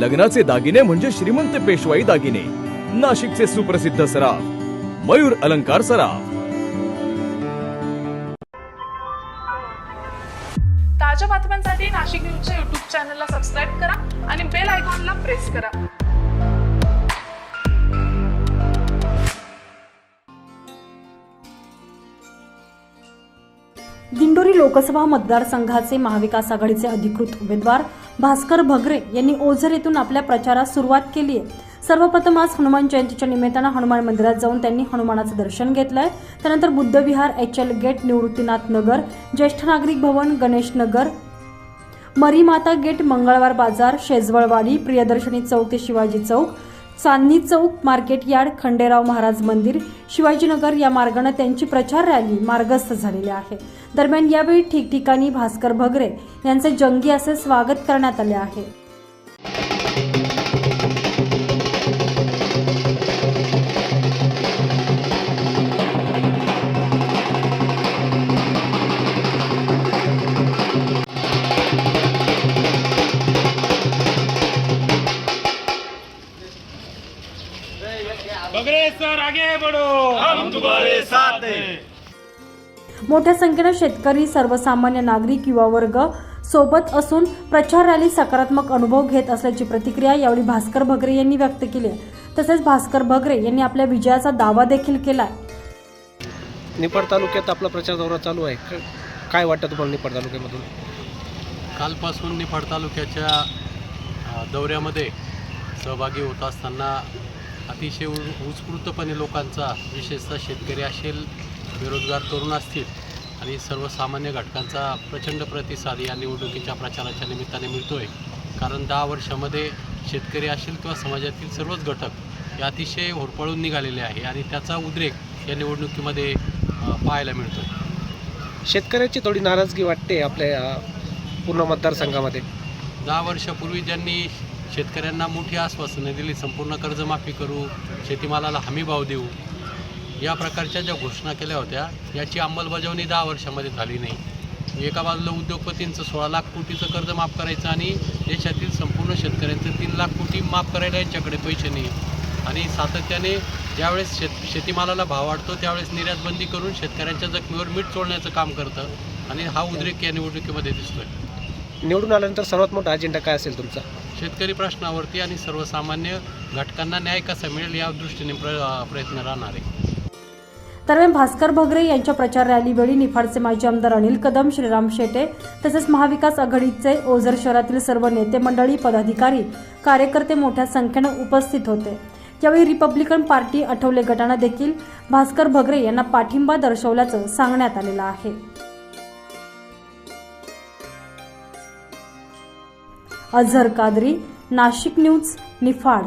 लग्नाचे दागिने म्हणजे श्रीमंत पेशवाई दागिने. नाशिकचे सुप्रसिद्ध सराफ मयूर अलंकार सराफ. ताज्या बातम्यांसाठी नाशिक न्यूजच्या युट्यूब चॅनलला सबस्क्राईब करा आणि बेल आयकॉनला प्रेस करा. दिंडोरी लोकसभा मतदारसंघाचे महाविकास आघाडीचे अधिकृत उमेदवार भास्कर भगरे यांनी ओझर येथून आपल्या प्रचारास सुरुवात केली आहे. सर्वप्रथम आज हनुमान जयंतीच्या निमित्तानं हनुमान मंदिरात जाऊन त्यांनी हनुमानाचं दर्शन घेतलंय. त्यानंतर Buddhavihar H L gate Nivruttinath Nagar ज्येष्ठ नागरिक भवन गणेश नगर मरीमाता गेट मंगळवार बाजार शेजवळवाडी प्रियदर्शनी चौक ते शिवाजी चौक चांदणी चौक मार्केट यार्ड खंडेराव महाराज मंदिर शिवाजीनगर या मार्गाने त्यांची प्रचार रॅली मार्गस्थ झालेली आहे. दरम्यान यावेळी ठिकठिकाणी भास्कर भगरे यांचे जंगी असे स्वागत करण्यात आले आहे. बगरे सर आगे बढ़ो। हम तुम्हारे साथ हैं। मोठ्या संख्येनं शेतकरी सर्वसामान्य नागरिक युवा वर्ग सोबत असून प्रचार रॅली सकारात्मक अनुभव घेत असल्याची प्रतिक्रिया यावेळी भास्कर भगरे यांनी व्यक्त केली आहे. तसेच भास्कर भगरे यांनी आपल्या विजयाचा दावा देखील केलाय. निपाड तालुक्यात आपला प्रचार दौरा चालू आहे. क- काय वाटतं तुम्हाला निपाड तालुक्यामधून? कालपासून निफाड तालुक्याच्या अ, दौऱ्यामध्ये सहभागी होत असताना अतिशय उत्स्फूर्तपणे लोकांचा विशेषतः शेतकरी असेल बेरोजगार तरुण असतील आणि सर्वसामान्य घटकांचा प्रचंड प्रतिसाद या निवडणुकीच्या प्रचाराच्या निमित्ताने मिळतो आहे कारण दहा वर्षामध्ये शेतकरी असेल किंवा समाजातील सर्वच घटक हे अतिशय होरपळून निघालेले आहे आणि त्याचा उद्रेक या निवडणुकीमध्ये पाहायला मिळतो शेतकऱ्याची थोडी नाराजगी वाटते आपल्या पूर्ण मतदारसंघामध्ये. दहा वर्षापूर्वी ज्यांनी शेतकऱ्यांना मोठी आश्वासनं दिली संपूर्ण कर्जमाफी करू शेतीमालाला हमी भाव देऊ. या प्रकारच्या ज्या घोषणा केल्या होत्या याची अंमलबजावणी दहा वर्षामध्ये झाली नाही. एका बाजूला उद्योगपतींचं सोळा लाख कोटीचं कर्ज माफ करायचं आणि देशातील संपूर्ण शेतकऱ्यांचं तीन लाख कोटी माफ करायला यांच्याकडे पैसे नाही. आणि सातत्याने ज्यावेळेस शेत शेतीमालाला भाव वाढतो त्यावेळेस निर्यातबंदी करून शेतकऱ्यांच्या जखमीवर मीठ चोळण्याचं काम करतं. आणि हा उद्रेक या निवडणुकीमध्ये दिसतोय. निवडून आल्यानंतर सर्वात मोठा अजेंडा काय असेल तुमचा? शेतकरी प्रश्नावरती आणि सर्वसामान्य घटकांना न्याय कसा मिळेल या दृष्टीने प्रयत्न राहणार आहे. दरम्यान भास्कर भगरे यांच्या प्रचार रॅलीवेळी निफाडचे माजी आमदार अनिल कदम श्रीराम शेटे तसेच महाविकास आघाडीचे ओझर शहरातील सर्व नेते मंडळी पदाधिकारी कार्यकर्ते मोठ्या संख्येनं उपस्थित होते. यावेळी रिपब्लिकन पार्टी आठवले गटानं देखील भास्कर भगरे यांना पाठिंबा दर्शवल्याचं सांगण्यात आलेलं आहे. अझर कादरी नाशिक न्यूज निफाड.